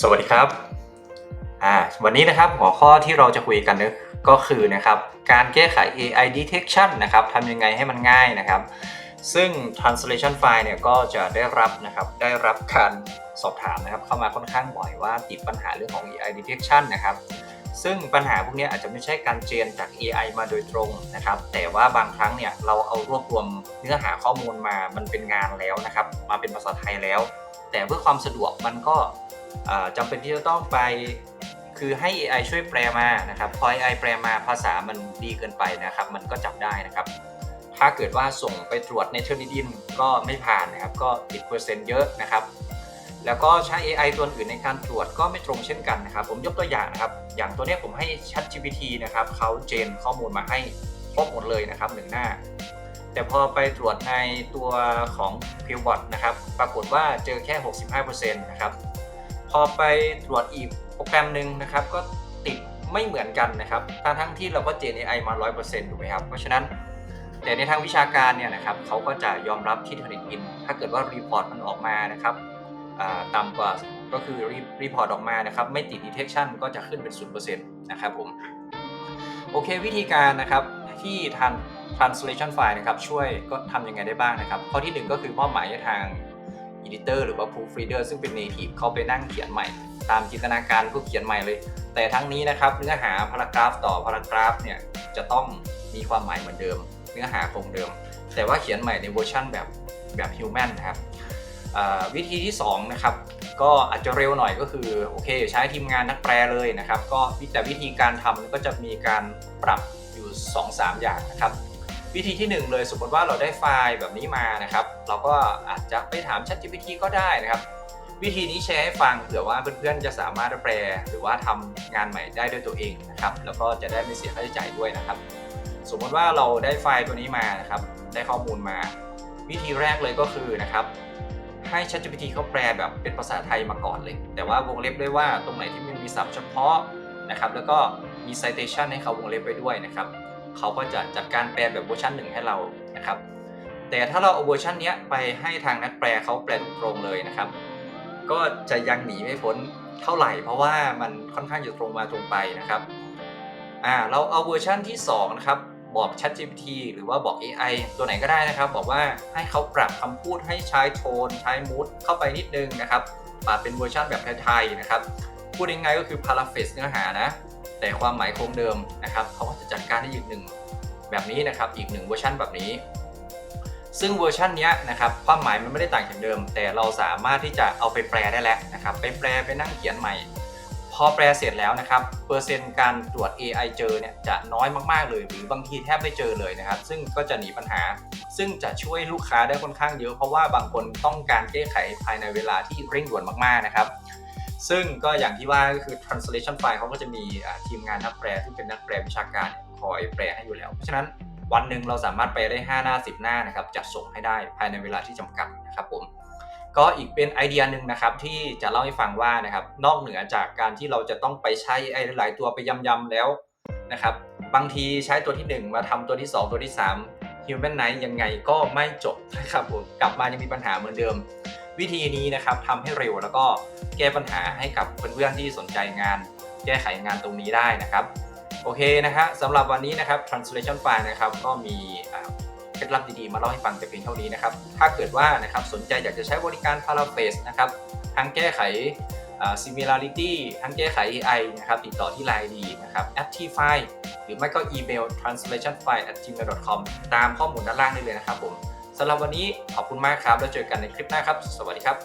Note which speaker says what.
Speaker 1: สวัสดีครับอ่าวันนี้นะครับหัวข้อที่เราจะคุยกันก็คือนะครับการแก้ไข AI detection นะครับทำยังไงให้มันง่ายนะครับ ซึ่ง translation file เนี่ยก็จะได้รับนะครับได้รับการสอบถามนะครับเข้ามาค่อนข้างบ่อยว่าติดปัญหาเรื่องของ AI detection นะครับซึ่งปัญหาพวกนี้อาจจะไม่ใช่การเจนจาก AI มาโดยตรงนะครับ แต่ว่าบางครั้งเนี่ยเราเอารวบรวมเนื้อหาข้อมูลมา มันเป็นงานแล้วนะครับ มาเป็นภาษาไทยแล้ว แต่เพื่อความสะดวกมันก็ จำเป็นที่จะต้องไปคือให้ AI ช่วยแปลมานะครับ พอ AI แปลมาภาษามันดีเกินไปนะครับ มันก็จับได้นะครับ ถ้าเกิดว่าส่งไปตรวจในเทอร์นิดินก็ไม่ผ่านนะครับ ก็ติดเปอร์เซ็นต์เยอะนะครับ แล้วก็ใช้ AI ตัวอื่นในการตรวจก็ไม่ตรงเช่นกันนะครับ ผมยกตัวอย่างนะครับ อย่างตัวนี้ผมให้ ChatGPT นะครับเขาเจนข้อมูลมาให้ครบหมดเลยนะครับหนึ่งหน้า แต่พอไปตรวจในตัวของ p i l b o t นะครับ ปรากฏว่าเจอแค่ 65%นะครับ อไปตรวจอีกโปรแกรมหนึ่งนะครับก็ติดไม่เหมือนกันนะครับทั้งทั้งที่เราก็เจน AI มา 100%ถูกไหมครับ เพราะฉะนั้น แต่ในทางวิชาการเนี่ยนะครับเขาก็จะยอมรับที่ผลิตอินถ้าเกิดว่ารีพอร์ตมันออกมานะครับต่ำกว่าก็คือรีพอร์ตออกมานะครับไม่ติด detection ก็จะขึ้นเป็น 0%นะครับผมโอเควิธีการนะครับที่ทาง translation file นะครับช่วยก็ทำยังไงได้บ้างนะครับ ข้อที่หนึ่งก็คือมอบหมายให้ทาง editor หรือว่า proofreader ซึ่งเป็น native เขาไปนั่งเขียนใหม่ ตามจินตนาการก็เขียนใหม่เลย แต่ทั้งนี้นะครับเนื้อหาพารากราฟต่อพารากราฟเนี่ยจะต้องมีความหมายเหมือนเดิม เนื้อหาคงเดิม แต่ว่าเขียนใหม่ในเวอร์ชันแบบแบบ human นะครับวิธีที่2นะครับก็อาจจะเร็วหน่อยก็คือโอเคใช้ทีมงานนักแปลเลยนะครับ ก็แต่วิธีการทำก็จะมีการปรับอยู่ 2-3 อย่างนะครับ วิธีที่ 1 เลย สมมติว่าเราได้ไฟล์แบบนี้มานะครับ เราก็อาจจะไปถาม ChatGPT ก็ได้นะครับ วิธีนี้แชร์ให้ฟังเผื่อว่าเพื่อนๆจะสามารถแปล หรือว่าทำงานใหม่ได้ด้วยตัวเองนะครับ แล้วก็จะได้ไม่เสียค่าใช้จ่ายด้วยนะครับ สมมติว่าเราได้ไฟล์ตัวนี้มานะครับ ได้ข้อมูลมา วิธีแรกเลยก็คือนะครับให้ ChatGPT เขาแปลแบบเป็นภาษาไทยมาก่อนเลย แต่ว่าวงเล็บด้วยว่าตรงไหนที่มันมีศัพท์เฉพาะนะครับ แล้วก็มี citation ให้เขาวงเล็บไปด้วยนะครับ เขาก็จะจัดการแปลแบบเวอร์ชันหนึ่งให้เรานะครับ แต่ถ้าเราเอาเวอร์ชันนี้ไปให้ทางนักแปลเขาแปลตรงเลยนะครับ ก็จะยังหนีไม่พ้นเท่าไหร่ เพราะว่ามันค่อนข้างจะตรงมาตรงไปนะครับอ่าเราเอาเวอร์ชันที่2นะครับบอก ChatGPT หรือว่าบอก AI ตัวไหนก็ได้นะครับ บอกว่าให้เขาปรับคำพูดให้ใช้โทน ใช้มูดเข้าไปนิดนึงนะครับปรับเป็นเวอร์ชันแบบไทยๆนะครับ พูดง่ายๆก็คือ paraphrase เนื้อหานะ แต่ความหมายคงเดิมนะครับเขาก็จะจัดการได้อีกหนึ่งแบบนี้นะครับ อีกหนึ่งเวอร์ชันแบบนี้ ซึ่งเวอร์ชันนี้นะครับความหมายมันไม่ได้ต่างจากเดิม แต่เราสามารถที่จะเอาไปแปลได้แล้วนะครับไปแปลไปนั่งเขียนใหม่ พอแปลเสร็จแล้วนะครับเปอร์เซ็นต์การตรวจ AI เจอเนี่ยจะน้อยมากๆเลย หรือบางทีแทบไม่เจอเลยนะครับ ซึ่งก็จะหนีปัญหา ซึ่งจะช่วยลูกค้าได้ค่อนข้างเยอะเพราะว่าบางคนต้องการแก้ไขภายในเวลาที่เร่งด่วนมากๆนะครับ ซึ่งก็อย่างที่ว่าก็คือ translation file เขาก็จะมีทีมงานนักแปลที่เป็นนักแปลวิชาการคอยแปลให้อยู่แล้ว เพราะฉะนั้นวันหนึ่งเราสามารถไปได้ 5 หน้า 10 หน้านะครับจัดส่งให้ได้ภายในเวลาที่จำกัดนะครับผมก็อีกเป็นไอเดียหนึ่งนะครับที่จะเล่าให้ฟังว่านะครับนอกเหนือจากการที่เราจะต้องไปใช้ไอหลายตัวไปยำๆแล้วนะครับบางทีใช้ตัวที่ 1 มาทำตัวที่ 2 ตัวที่3 Human Night ยังไงก็ไม่จบนะครับผมกลับมายังมีปัญหาเหมือนเดิม วิธีนี้นะครับทำให้เร็วแล้วก็แก้ปัญหาให้กับเพื่อนๆที่สนใจงาน แก้ไขงานตรงนี้ได้นะครับโอเคนะฮะสำหรับวันนี้นะครับ translation file นะครับก็มีเคล็ดลับดีๆ มาเล่าให้ฟังแต่เพียงเท่านี้นะครับ ถ้าเกิดว่านะครับสนใจอยากจะใช้บริการ paraphrase นะครับทั้งแก้ไข similarity ทั้งแก้ไข AI นะครับ ติดต่อที่ Line ดีนะครับ Actify หรือไม่ก็อีเมล translationfile at gmail.com ตามข้อมูลด้านล่างได้เลยนะครับผม สำหรับวันนี้ขอบคุณมากครับ แล้วเจอกันในคลิปหน้าครับ สวัสดีครับ